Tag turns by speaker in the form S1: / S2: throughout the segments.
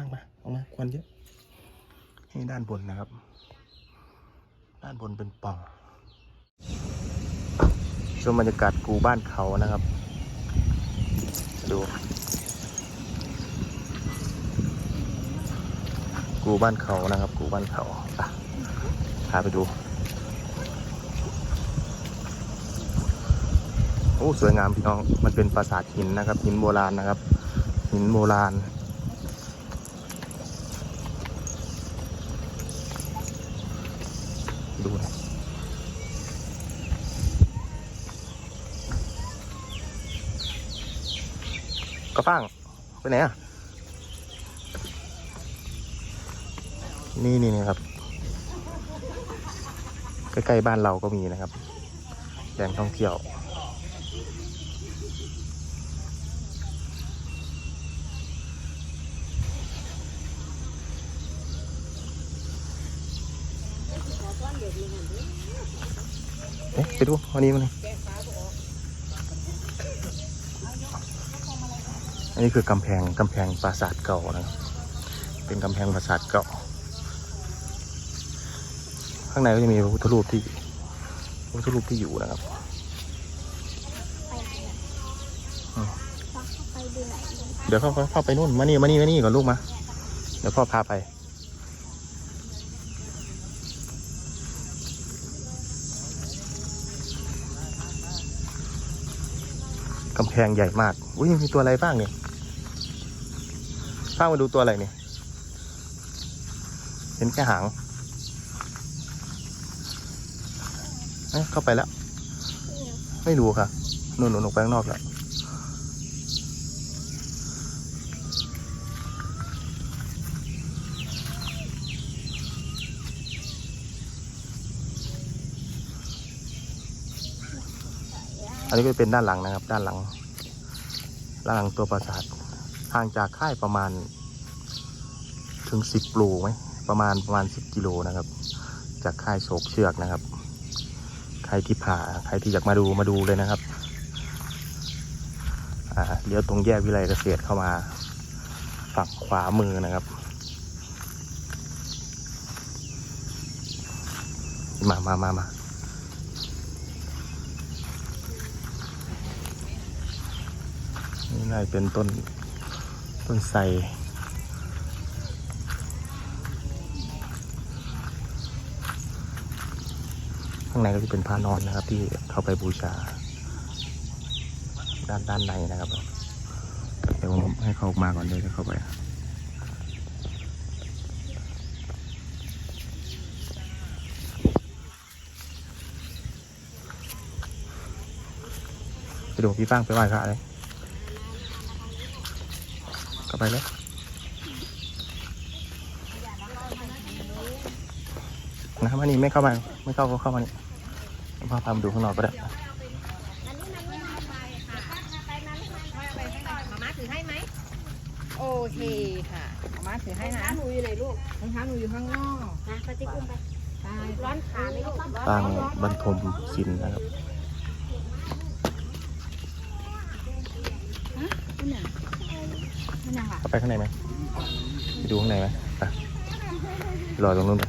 S1: ฟังมาเอามาควันเยอะนี่ด้านบนนะครับ ด้านบนเป็นป่องชมบรรยากาศกูบ้านเขานะครับ ดูกูบ้านเขานะครับ กูบ้านเขาพาไปดู โอ้ สวยงามพี่น้อง มันเป็นปราสาทหินนะครับ หินโบราณนะครับ หินโบราณ ดูนะก็ฟังไปไหนอะ นี่นี่นะครับ ใกล้ๆบ้านเราก็มีนะครับแหล่งท่องเที่ยว เอ๊ะไปดูวันนี้มันนี่อันนี้คือกำแพงกำแพงปราสาทเก่านะครับเป็นกำแพงปราสาทเก่า ข้างในก็จะมีพระพุทธรูปที่พระพุทธรูปที่อยู่นะครับ
S2: ไปดูไหน
S1: เดี๋ยวเข้าเข้าเข้าไปนู่นมานี่มานี่มานี่ก่อนลูกมา เดี๋ยวพ่อพาไป กำแพงใหญ่มาก อุ้ยมีตัวอะไรบ้างเนี่ยข้ามาดูตัวอะไรเนี่ย เห็นแค่หางเอ๊ะเข้าไปแล้ว ไม่รู้ค่ะนู่นนู่นออกไปข้างนอกแล้ว อันนี้ก็เป็นด้านหลังนะครับ ด้านหลังด้านหลังตัวปราสาทห่างจากค่ายประมาณถึงสิบโลไหมประมาณประมาณสิบกิโลนะครับ จากค่ายโศกเชือกนะครับ ใครที่ผ่าใครที่อยากมาดูมาดูเลยนะครับอ่าเลี้ยวตรงแยกวิไลเกษตรเข้ามาฝั่งขวามือนะครับ มามามามา นี่าเป็นต้นต้นไทรข้างในก็จะเป็นพระนอนนะครับ ที่เข้าไปบูชา ด้านด้านในนะครับเดี๋ยวผมให้เขาออกมาก่อนเลยจะเข้าไปไปดูพี่ฟังไปไหว้พระเลย กลับไปเลยนะมานี่ไม่เข้ามาไม่เข้าก็เข้ามานี่พาพามาดูข้างนอกก็ได้
S3: มาม่าถือให้ไหมโอเคค่ะมาม่าถือให้นะหนูอยู่ไหนลูกรองเท้าหนูอยู่ข้างนอก
S2: นะปฏิกุมไป
S3: ใช่
S2: ร้อนขาไหมลูก
S1: ปางบรรทมศิลป์นะครับ
S2: นั่นน่ะ
S1: เข้าไปข้างในไหมไปดูข้างในไหมไปรอตรงนู้นไป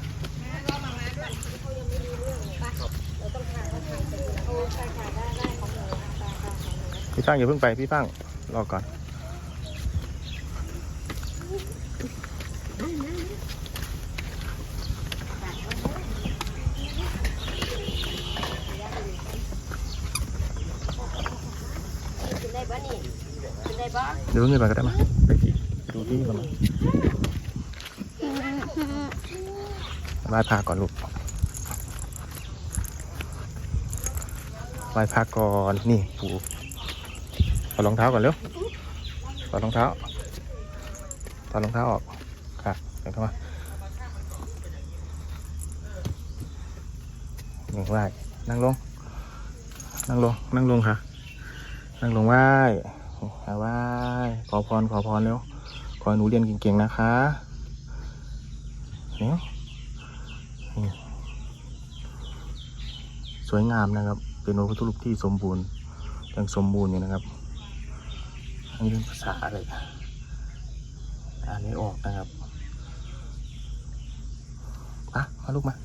S1: พี่ฟังอย่าเพิ่งไปพี่ฟังรอก่อน
S2: นได้ปะนี่ ด้ปะ
S1: เงินไปก็ได้มาไปที่ดูที่ก่อนมาไหว้พระก่อนลูกไหว้พระก่อนนี่ปู่ถอดรองเท้าก่อนเร็วถอดรองเท้าถอดรองเท้าออกค่ะเดี๋ยวเข้ามานี่ไหว้นั่งลง นั่งลง นั่งลงค่ะ นั่งลงไหว้ เอาไหว้ขอพรขอพรเร็ว ขอหนูเรียนเก่งๆนะคะเนี่ยสวยงามนะครับ เป็นพระพุทธรูปที่สมบูรณ์ยังสมบูรณ์อยู่นะครับ อันนี้เป็นภาษาอะไรอ่านไม่ออกนะครับมามาลูกมา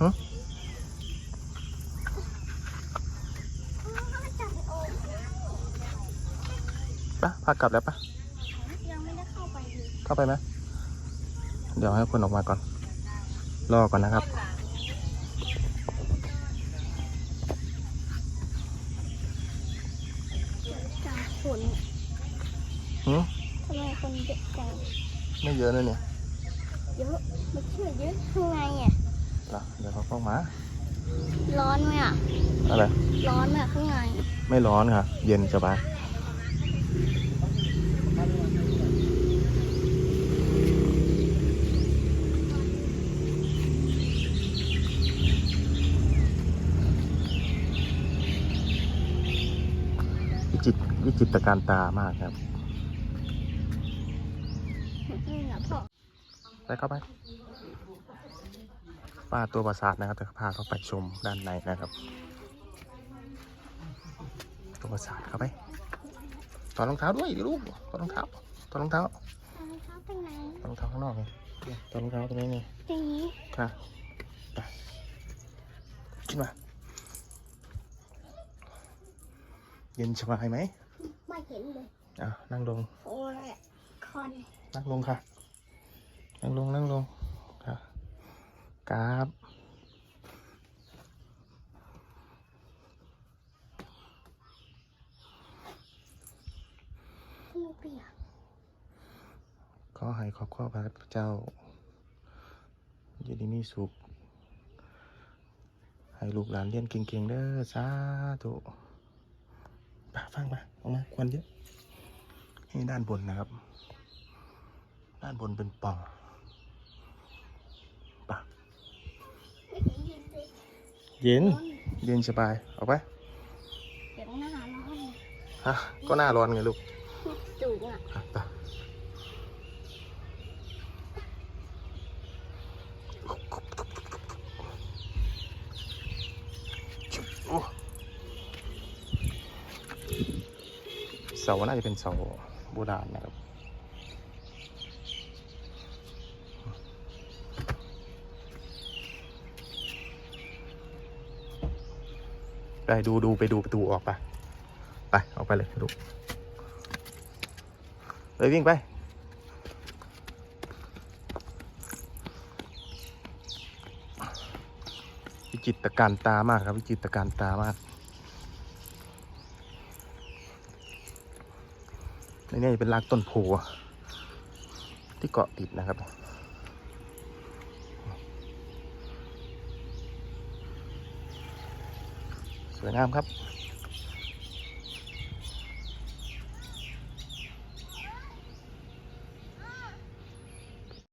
S1: ฮะ ปะพากลับแล้วปะ
S2: ยังไม่ได้เข้าไปเลย
S1: เข้าไปไหมเดี๋ยวให้คนออกมาก่อน รอก่อนนะครับ
S2: จากฝน
S1: หืม
S2: ทำไมคนเยอะจัง
S1: ไม่เยอะนะเนี่ย
S2: เยอะไม่เชื่อเยอะข้างในอะ
S1: เหรอเดี๋ยวเขาเข้ามา
S2: ร้อนไหมอะ
S1: อะไร
S2: ร้อนไหมอะข้างใน
S1: ไม่ร้อนค่ะ เย็นสบาย จิตรวิจิตรการตามากครับ
S2: นี่แหละพ่อ
S1: ไปเข้าไปป้าตัวประสาทนะครับจะพาเข้าไปชมด้านในนะครับ ตัวประสาทเข้าไปถอดรองเท้าด้วยดิลูกถอดรองเท้าถอดรองเท้า
S2: รองเท้าเป็นไหน
S1: ถอดรองเท้าข้างนอกไงถอดรองเท้าตรงนี้นี่
S2: ตรงนี้
S1: ค่ะไปขึ้นมา เย็นสบายไหม
S2: ไม่เห็นเลย
S1: อะนั่งลง
S2: โอ้ยคอน
S1: นั่งลงค่ะ นั่งลงนั่งลงค่ะกราบ
S2: มือเปียก
S1: ขอให้ครอบครัวพระเจ้าอยู่ดีมีสุขให้ลูกหลานเรียนเก่งๆเด้อสาธุ ไปฟังมาออกมาควันเยอะนี่ด้านบนนะครับ ด้านบนเป็นปล่องไปะ
S2: ไม่เห็นยืนเลย
S1: เย็น
S2: ร้อน
S1: เย็นสบายออกไป
S2: เดี๋ยวหน้าร้อน
S1: ฮะก็หน้าร้อนไงลูก
S2: จุกอะ
S1: อะไปโอ้เสาน่าจะเป็นเสาโบราณนะครับไปดูดูไปดูประตูออกไปไปออกไปเลยลูเลยวิ่งไปวิจิตรการตามากครับวิจิตรการตามาก ในนี่เป็นรากต้นโพที่เกาะติดนะครับสวยงามครับ